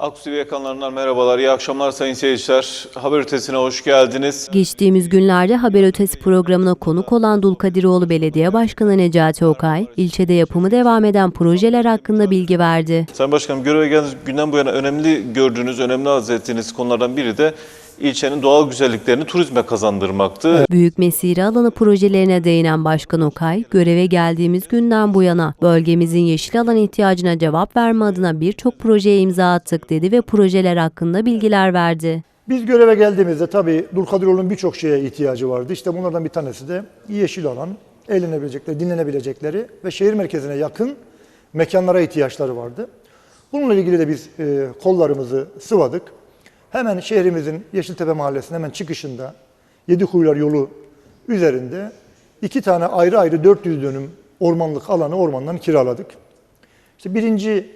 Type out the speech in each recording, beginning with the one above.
Aksu TV ekranlarından merhabalar, iyi akşamlar sayın seyirciler. Haber ötesine hoş geldiniz. Geçtiğimiz günlerde Haber Ötesi programına konuk olan Dulkadiroğlu Belediye Başkanı Necati Okay, ilçede yapımı devam eden projeler hakkında bilgi verdi. Sayın Başkanım göreve geldiğiniz günden bu yana önemli gördüğünüz, önemli arz ettiğiniz konulardan biri de ilçenin doğal güzelliklerini turizme kazandırmaktı. Büyük mesire alanı projelerine değinen Başkan Okay, göreve geldiğimiz günden bu yana bölgemizin yeşil alan ihtiyacına cevap verme adına birçok projeye imza attık dedi ve projeler hakkında bilgiler verdi. Biz göreve geldiğimizde tabii Dulkadiroğlu'nun birçok şeye ihtiyacı vardı. İşte bunlardan bir tanesi de yeşil alan, eğlenebilecekleri, dinlenebilecekleri ve şehir merkezine yakın mekanlara ihtiyaçları vardı. Bununla ilgili de biz e, kollarımızı sıvadık. Hemen şehrimizin Yeşiltepe Mahallesi'nin hemen çıkışında Yedikuyular yolu üzerinde iki tane ayrı ayrı 400 dönüm ormanlık alanı ormandan kiraladık. İşte birinci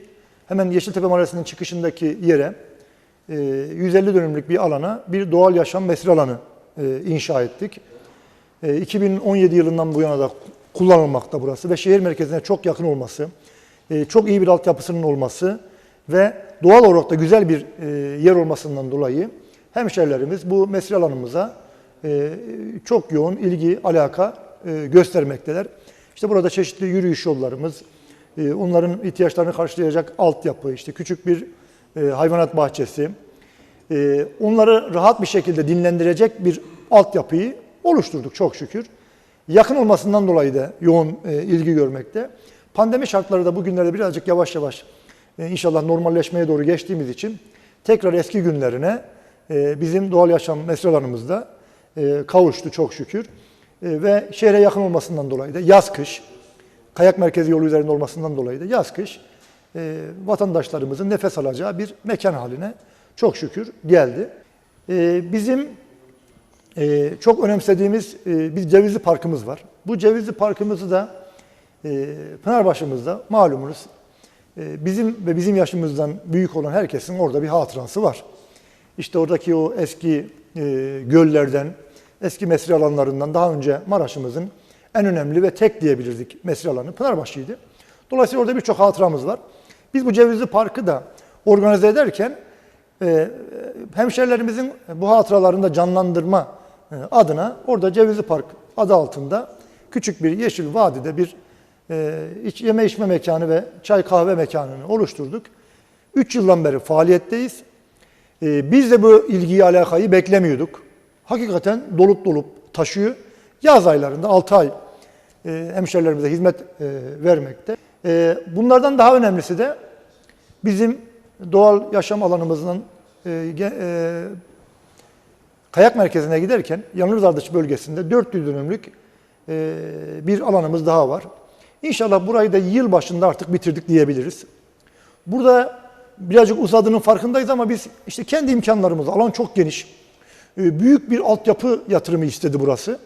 hemen Yeşiltepe Mahallesi'nin çıkışındaki yere e, 150 dönümlük bir alana bir doğal yaşam mesire alanı e, inşa ettik. E, 2017 yılından bu yana da kullanılmakta burası ve şehir merkezine çok yakın olması, e, çok iyi bir altyapısının olması ve doğal olarak da güzel bir e, yer olmasından dolayı hemşehrilerimiz bu mesire alanımıza e, çok yoğun ilgi, alaka e, göstermekteler. İşte burada çeşitli yürüyüş yollarımız, e, onların ihtiyaçlarını karşılayacak altyapı, işte küçük bir hayvanat bahçesi, onları rahat bir şekilde dinlendirecek bir altyapıyı oluşturduk çok şükür. Yakın olmasından dolayı da yoğun ilgi görmekte. Pandemi şartları da bugünlerde birazcık yavaş yavaş inşallah normalleşmeye doğru geçtiğimiz için tekrar eski günlerine e, bizim doğal yaşam meselelerimizde e, kavuştu çok şükür. E, ve şehre yakın olmasından dolayı da yaz kış kayak merkezi yolu üzerinde olmasından dolayı da yaz kış e, vatandaşlarımızın nefes alacağı bir mekan haline çok şükür geldi. E, bizim e, çok önemsediğimiz e, bir Cevizli Parkımız var. Bu Cevizli Parkımızı da e, Pınarbaşı'mızda malumunuz e, bizim ve bizim yaşımızdan büyük olan herkesin orada bir hatırası var. İşte oradaki o eski e, göllerden, eski mesire alanlarından daha önce Maraş'ımızın en önemli ve tek diyebilirdik mesire alanı Pınarbaşı'ydı. Dolayısıyla orada birçok hatıramız var. Biz bu Cevizli Parkı da organize ederken e, hemşerilerimizin bu hatıralarını da canlandırma e, adına orada Cevizli Park adı altında küçük bir yeşil vadide bir e, iç, yeme içme mekanı ve çay kahve mekanını oluşturduk. 3 yıldan beri faaliyetteyiz. E, biz de bu ilgiyi alakayı beklemiyorduk. Hakikaten dolup dolup taşıyor. Yaz aylarında 6 ay e, hemşerilerimize hizmet e, vermekte. E, bunlardan daha önemlisi de bizim doğal yaşam alanımızın e, e, kayak merkezine giderken Yanılır Ardıç bölgesinde 400 dönümlük e, bir alanımız daha var. İnşallah burayı da yıl başında artık bitirdik diyebiliriz. Burada birazcık uzadığının farkındayız ama biz işte kendi imkanlarımızla, alan çok geniş, e, büyük bir altyapı yatırımı istedi burası.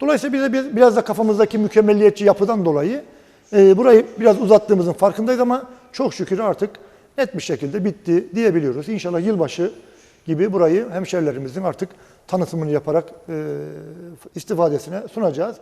Dolayısıyla biz biraz da kafamızdaki mükemmelliyetçi yapıdan dolayı e, burayı biraz uzattığımızın farkındayız ama çok şükür artık net bir şekilde bitti diyebiliyoruz. İnşallah yılbaşı gibi burayı hemşerilerimizin artık tanıtımını yaparak e, istifadesine sunacağız.